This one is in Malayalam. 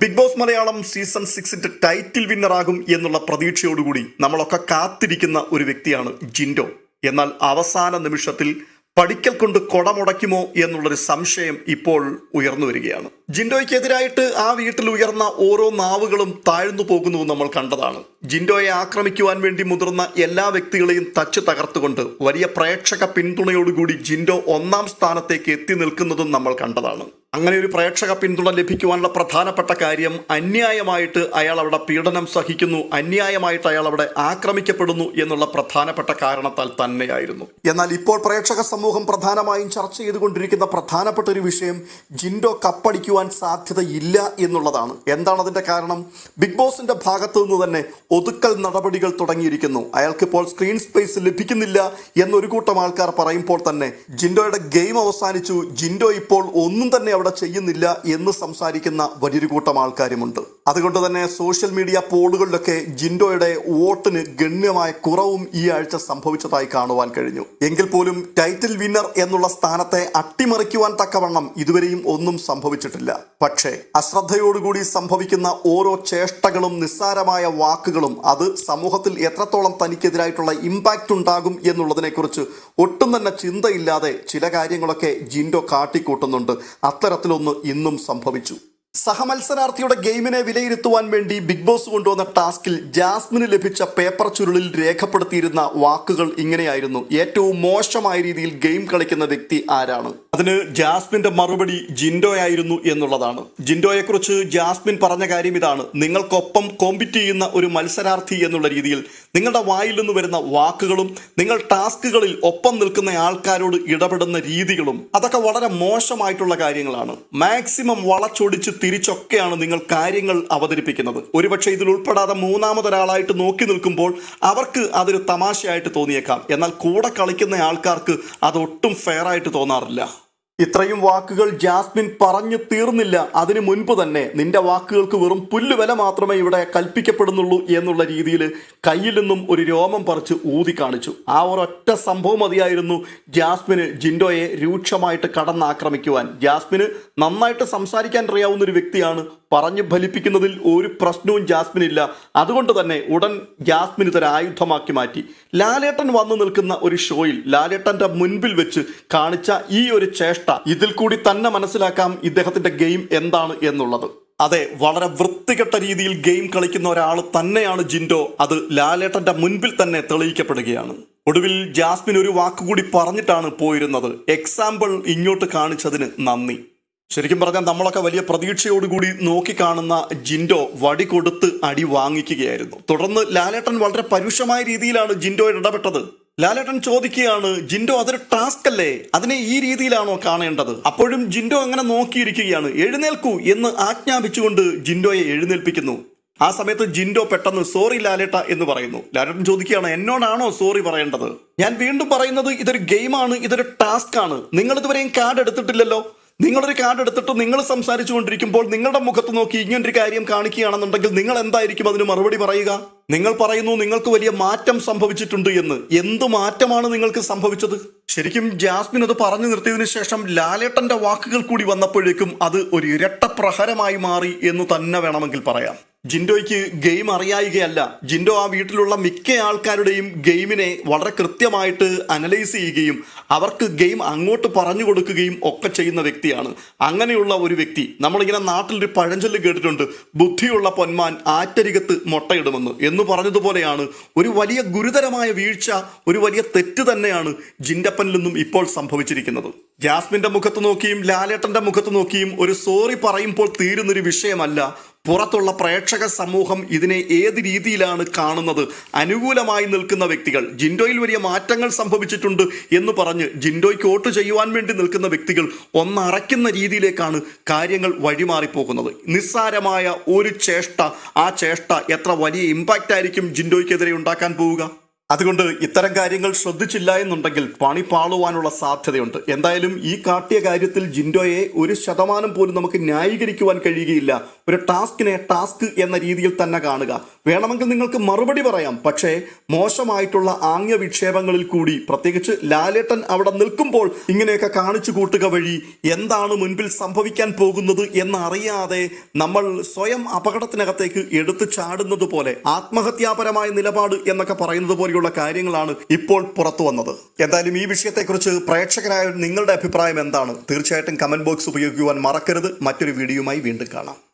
ബിഗ് ബോസ് മലയാളം സീസൺ സിക്സിന്റെ ടൈറ്റിൽ വിന്നർ ആകും എന്നുള്ള പ്രതീക്ഷയോടുകൂടി നമ്മളൊക്കെ കാത്തിരിക്കുന്ന ഒരു വ്യക്തിയാണ് ജിൻഡോ. എന്നാൽ അവസാന നിമിഷത്തിൽ പഠിക്കൽ കൊണ്ട് കൊടമുടയ്ക്കുമോ എന്നുള്ളൊരു സംശയം ഇപ്പോൾ ഉയർന്നു വരികയാണ്. ജിൻഡോയ്ക്കെതിരായിട്ട് ആ വീട്ടിൽ ഉയർന്ന ഓരോ നാവുകളും താഴ്ന്നു പോകുന്നു നമ്മൾ കണ്ടതാണ്. ജിൻഡോയെ ആക്രമിക്കുവാൻ വേണ്ടി മുതിർന്ന എല്ലാ വ്യക്തികളെയും തച്ച് തകർത്തുകൊണ്ട് വലിയ പ്രേക്ഷക പിന്തുണയോടുകൂടി ജിൻഡോ ഒന്നാം സ്ഥാനത്തേക്ക് എത്തി നിൽക്കുന്നതും നമ്മൾ കണ്ടതാണ്. അങ്ങനെ ഒരു പ്രേക്ഷക പിന്തുണ ലഭിക്കുവാനുള്ള പ്രധാനപ്പെട്ട കാര്യം അന്യായമായിട്ട് അയാൾ അവിടെ പീഡനം സഹിക്കുന്നു അന്യായമായിട്ട് അയാൾ അവിടെ ആക്രമിക്കപ്പെടുന്നു എന്നുള്ള പ്രധാനപ്പെട്ട കാരണത്താൽ തന്നെയായിരുന്നു. എന്നാൽ ഇപ്പോൾ പ്രേക്ഷക സമൂഹം പ്രധാനമായും ചർച്ച ചെയ്തുകൊണ്ടിരിക്കുന്ന പ്രധാനപ്പെട്ട ഒരു വിഷയം ജിൻഡോ കപ്പടിക്കുവാൻ സാധ്യതയില്ല എന്നുള്ളതാണ്. എന്താണ് അതിന്റെ കാരണം? ബിഗ് ബോസിന്റെ ഭാഗത്തു നിന്ന് തന്നെ ഒതുക്കൽ നടപടികൾ തുടങ്ങിയിരിക്കുന്നു. അയാൾക്കിപ്പോൾ സ്ക്രീൻ സ്പേസ് ലഭിക്കുന്നില്ല എന്നൊരു കൂട്ടം ആൾക്കാർ പറയുമ്പോൾ തന്നെ ജിൻഡോയുടെ ഗെയിം അവസാനിച്ചു. ജിൻഡോ ഇപ്പോൾ ഒന്നും തന്നെ അവിടെ ചെയ്യുന്നില്ല എന്ന് സംസാരിക്കുന്ന വലിയൊരു കൂട്ടം ആൾക്കാരുമുണ്ട്. അതുകൊണ്ട് തന്നെ സോഷ്യൽ മീഡിയ പോളുകളിലൊക്കെ ജിൻഡോയുടെ വോട്ടിന് ഗണ്യമായ കുറവും ഈ ആഴ്ച സംഭവിച്ചതായി കാണുവാൻ കഴിഞ്ഞു. എങ്കിൽ പോലും ടൈറ്റിൽ വിന്നർ എന്നുള്ള സ്ഥാനത്തെ അട്ടിമറിക്കുവാൻ തക്കവണ്ണം ഇതുവരെയും ഒന്നും സംഭവിച്ചിട്ടില്ല. പക്ഷേ അശ്രദ്ധയോടുകൂടി സംഭവിക്കുന്ന ഓരോ ചേഷ്ടകളും നിസ്സാരമായ വാക്കുകളും അത് സമൂഹത്തിൽ എത്രത്തോളം തനിക്കെതിരായിട്ടുള്ള ഇമ്പാക്റ്റ് ഉണ്ടാകും എന്നുള്ളതിനെക്കുറിച്ച് ഒട്ടും തന്നെ ചിന്തയില്ലാതെ ചില കാര്യങ്ങളൊക്കെ ജിൻഡോ കാട്ടിക്കൂട്ടുന്നുണ്ട്. അത്തരത്തിലൊന്ന് ഇന്നും സംഭവിച്ചു. സഹമത്സരാർത്ഥിയുടെ ഗെയിമിനെ വിലയിരുത്തുവാൻ വേണ്ടി ബിഗ് ബോസ് കൊണ്ടുവന്ന ടാസ്കിൽ ജാസ്മിന് ലഭിച്ച പേപ്പർ ചുരുളിൽ രേഖപ്പെടുത്തിയിരുന്ന വാക്കുകൾ ഇങ്ങനെയായിരുന്നു. ഏറ്റവും മോശമായ രീതിയിൽ ഗെയിം കളിക്കുന്ന വ്യക്തി ആരാണ്? അതിന് ജാസ്മിന്റെ മറുപടി ജിൻഡോ ആയിരുന്നു എന്നുള്ളതാണ്. ജിൻഡോയെ കുറിച്ച് ജാസ്മിൻ പറഞ്ഞ കാര്യം ഇതാണ്. നിങ്ങൾക്കൊപ്പം കോമ്പിറ്റ് ചെയ്യുന്ന ഒരു മത്സരാർത്ഥി എന്നുള്ള രീതിയിൽ നിങ്ങളുടെ വായിൽ നിന്ന് വരുന്ന വാക്കുകളും നിങ്ങൾ ടാസ്കുകളിൽ ഒപ്പം നിൽക്കുന്ന ആൾക്കാരോട് ഇടപെടുന്ന രീതികളും അതൊക്കെ വളരെ മോശമായിട്ടുള്ള കാര്യങ്ങളാണ്. മാക്സിമം വളച്ചൊടിച്ച് തിരിച്ചൊക്കെയാണ് നിങ്ങൾ കാര്യങ്ങൾ അവതരിപ്പിക്കുന്നത്. ഒരുപക്ഷെ ഇതിൽ ഉൾപ്പെടാതെ മൂന്നാമതൊരാളായിട്ട് നോക്കി നിൽക്കുമ്പോൾ അവർക്ക് അതൊരു തമാശയായിട്ട് തോന്നിയേക്കാം. എന്നാൽ കൂടെ കളിക്കുന്ന ആൾക്കാർക്ക് അതൊട്ടും ഫെയർ ആയിട്ട് തോന്നാറില്ല. ഇത്രയും വാക്കുകൾ ജാസ്മിൻ പറഞ്ഞു തീർന്നില്ല. അതിനു മുൻപ് തന്നെ നിന്റെ വാക്കുകൾക്ക് വെറും പുല്ലുവില മാത്രമേ ഇവിടെ കൽപ്പിക്കപ്പെടുന്നുള്ളൂ എന്നുള്ള രീതിയിൽ കയ്യിൽ നിന്നും ഒരു രോമം പറിച്ച് ഊതി കാണിച്ചു. ആ ഒരൊറ്റ സംഭവം മതിയായിരുന്നു ജാസ്മിന് ജിൻഡോയെ രൂക്ഷമായിട്ട് കടന്നാക്രമിക്കുവാൻ. ജാസ്മിന് നന്നായിട്ട് സംസാരിക്കാൻ അറിയാവുന്ന ഒരു വ്യക്തിയാണ് പറഞ്ഞു ഫലിപ്പിക്കുന്നതിൽ ഒരു പ്രശ്നവും ജാസ്മിനില്ല. അതുകൊണ്ട് തന്നെ ഉടൻ ജാസ്മിൻ ഇതൊരു ആയുധമാക്കി മാറ്റി. ലാലേട്ടൻ വന്നു നിൽക്കുന്ന ഒരു ഷോയിൽ ലാലേട്ടന്റെ മുൻപിൽ വെച്ച് കാണിച്ച ഈ ഒരു ചേഷ്ട ഇതിൽ കൂടി തന്നെ മനസ്സിലാക്കാം ഇദ്ദേഹത്തിന്റെ ഗെയിം എന്താണ് എന്നുള്ളത്. അതെ വളരെ വൃത്തികെട്ട രീതിയിൽ ഗെയിം കളിക്കുന്ന ഒരാൾ തന്നെയാണ് ജിൻഡോ. അത് ലാലേട്ടന്റെ മുൻപിൽ തന്നെ തെളിയിക്കപ്പെടുകയാണ്. ഒടുവിൽ ജാസ്മിൻ ഒരു വാക്കുകൂടി പറഞ്ഞിട്ടാണ് പോയിരുന്നത്. എക്സാമ്പിൾ ഇങ്ങോട്ട് കാണിച്ചതിന് നന്ദി. ശരിക്കും പറഞ്ഞാൽ നമ്മളൊക്കെ വലിയ പ്രതീക്ഷയോടുകൂടി നോക്കിക്കാണുന്ന ജിൻഡോ വടി കൊടുത്ത് അടി വാങ്ങിക്കുകയായിരുന്നു. തുടർന്ന് ലാലേട്ടൻ വളരെ പരുഷമായ രീതിയിലാണ് ജിൻഡോ ഇടപെട്ടത്. ലാലേട്ടൻ ചോദിക്കുകയാണ് ജിൻഡോ അതൊരു ടാസ്ക് അല്ലേ? അതിനെ ഈ രീതിയിലാണോ കാണേണ്ടത്? അപ്പോഴും ജിൻഡോ അങ്ങനെ നോക്കിയിരിക്കുകയാണ്. എഴുന്നേൽക്കൂ എന്ന് ആജ്ഞാപിച്ചുകൊണ്ട് ജിൻഡോയെ എഴുന്നേൽപ്പിക്കുന്നു. ആ സമയത്ത് ജിൻഡോ പെട്ടെന്ന് സോറി ലാലേട്ട എന്ന് പറയുന്നു. ലാലേട്ടൻ ചോദിക്കുകയാണ് എന്നോടാണോ സോറി പറയേണ്ടത്? ഞാൻ വീണ്ടും പറയുന്നത് ഇതൊരു ഗെയിമാണ് ഇതൊരു ടാസ്ക് ആണ് നിങ്ങൾ ഇതുവരെയും കാർഡ് എടുത്തിട്ടില്ലല്ലോ? നിങ്ങളൊരു കാർഡ് എടുത്തിട്ട് നിങ്ങൾ സംസാരിച്ചു കൊണ്ടിരിക്കുമ്പോൾ നിങ്ങളുടെ മുഖത്ത് നോക്കി ഇങ്ങനെ ഒരു കാര്യം കാണിക്കുകയാണെന്നുണ്ടെങ്കിൽ നിങ്ങൾ എന്തായിരിക്കും അതിന് മറുപടി പറയുക? നിങ്ങൾ പറയുന്നു നിങ്ങൾക്ക് വലിയ മാറ്റം സംഭവിച്ചിട്ടുണ്ട് എന്ന്. എന്ത് മാറ്റമാണ് നിങ്ങൾക്ക് സംഭവിച്ചത്? ശരിക്കും ജാസ്മിൻ അത് പറഞ്ഞു നിർത്തിയതിനു ശേഷം ലാലേട്ടന്റെ വാക്കുകൾ കൂടി വന്നപ്പോഴേക്കും അത് ഒരു ഇരട്ട പ്രഹരമായി മാറി എന്ന് തന്നെ വേണമെങ്കിൽ പറയാം. ജിൻഡോയ്ക്ക് ഗെയിം അറിയായികയല്ല. ജിൻഡോ ആ വീട്ടിലുള്ള മിക്ക ആൾക്കാരുടെയും ഗെയിമിനെ വളരെ കൃത്യമായിട്ട് അനലൈസ് ചെയ്യുകയും അവർക്ക് ഗെയിം അങ്ങോട്ട് പറഞ്ഞു കൊടുക്കുകയും ഒക്കെ ചെയ്യുന്ന വ്യക്തിയാണ്. അങ്ങനെയുള്ള ഒരു വ്യക്തി. നമ്മളിങ്ങനെ നാട്ടിലൊരു പഴഞ്ചൊല്ല് കേട്ടിട്ടുണ്ട്. ബുദ്ധിയുള്ള പൊന്മാൻ ആറ്റരികത്ത് മുട്ടയിടുമെന്ന്. എന്ന് പറഞ്ഞതുപോലെയാണ് ഒരു വലിയ ഗുരുതരമായ വീഴ്ച ഒരു വലിയ തെറ്റ് തന്നെയാണ് ജിൻഡപ്പനിൽ നിന്നും ഇപ്പോൾ സംഭവിച്ചിരിക്കുന്നത്. ജാസ്മിന്റെ മുഖത്ത് നോക്കിയും ലാലേട്ടന്റെ മുഖത്ത് നോക്കിയും ഒരു സോറി പറയുമ്പോൾ തീരുന്നൊരു വിഷയമല്ല പുറത്തുള്ള പ്രേക്ഷക സമൂഹം ഇതിനെ ഏത് രീതിയിലാണ് കാണുന്നത്? അനുകൂലമായി നിൽക്കുന്ന വ്യക്തികൾ ജിൻഡോയിൽ വലിയ മാറ്റങ്ങൾ സംഭവിച്ചിട്ടുണ്ട് എന്ന് പറഞ്ഞ് ജിൻഡോയ്ക്ക് വോട്ട് ചെയ്യുവാൻ വേണ്ടി നിൽക്കുന്ന വ്യക്തികൾ ഒന്നറയ്ക്കുന്ന രീതിയിലേക്കാണ് കാര്യങ്ങൾ വഴിമാറിപ്പോകുന്നത്. നിസ്സാരമായ ഒരു ചേഷ്ട ആ ചേഷ്ട എത്ര വലിയ ഇമ്പാക്റ്റ് ആയിരിക്കും ജിൻഡോയ്ക്കെതിരെ ഉണ്ടാക്കാൻ പോവുക? അതുകൊണ്ട് ഇത്തരം കാര്യങ്ങൾ ശ്രദ്ധിച്ചില്ല എന്നുണ്ടെങ്കിൽ പണി പാളുവാനുള്ള സാധ്യതയുണ്ട്. എന്തായാലും ഈ കാട്ടിയ കാര്യത്തിൽ ജിൻഡോയെ ഒരു ശതമാനം പോലും നമുക്ക് ന്യായീകരിക്കുവാൻ കഴിയുകയില്ല. ഒരു ടാസ്കിനെ ടാസ്ക് എന്ന രീതിയിൽ തന്നെ കാണുക. വേണമെങ്കിൽ നിങ്ങൾക്ക് മറുപടി പറയാം. പക്ഷേ മോശമായിട്ടുള്ള ആംഗ്യ വിക്ഷേപങ്ങളിൽ കൂടി പ്രത്യേകിച്ച് ലാലേട്ടൻ അവിടെ നിൽക്കുമ്പോൾ ഇങ്ങനെയൊക്കെ കാണിച്ചു കൂട്ടുക വഴി എന്താണ് മുൻപിൽ സംഭവിക്കാൻ പോകുന്നത് എന്നറിയാതെ നമ്മൾ സ്വയം അപകടത്തിനകത്തേക്ക് എടുത്തു ചാടുന്നത് പോലെ ആത്മഹത്യാപരമായ നിലപാട് എന്നൊക്കെ പറയുന്നത് പോലെയുള്ള കാര്യങ്ങളാണ് ഇപ്പോൾ പുറത്തു വന്നത്. എന്തായാലും ഈ വിഷയത്തെക്കുറിച്ച് പ്രേക്ഷകരായ നിങ്ങളുടെ അഭിപ്രായം എന്താണ്? തീർച്ചയായിട്ടും കമന്റ് ബോക്സ് ഉപയോഗിക്കുവാൻ മറക്കരുത്. മറ്റൊരു വീഡിയോയുമായി വീണ്ടും കാണാം.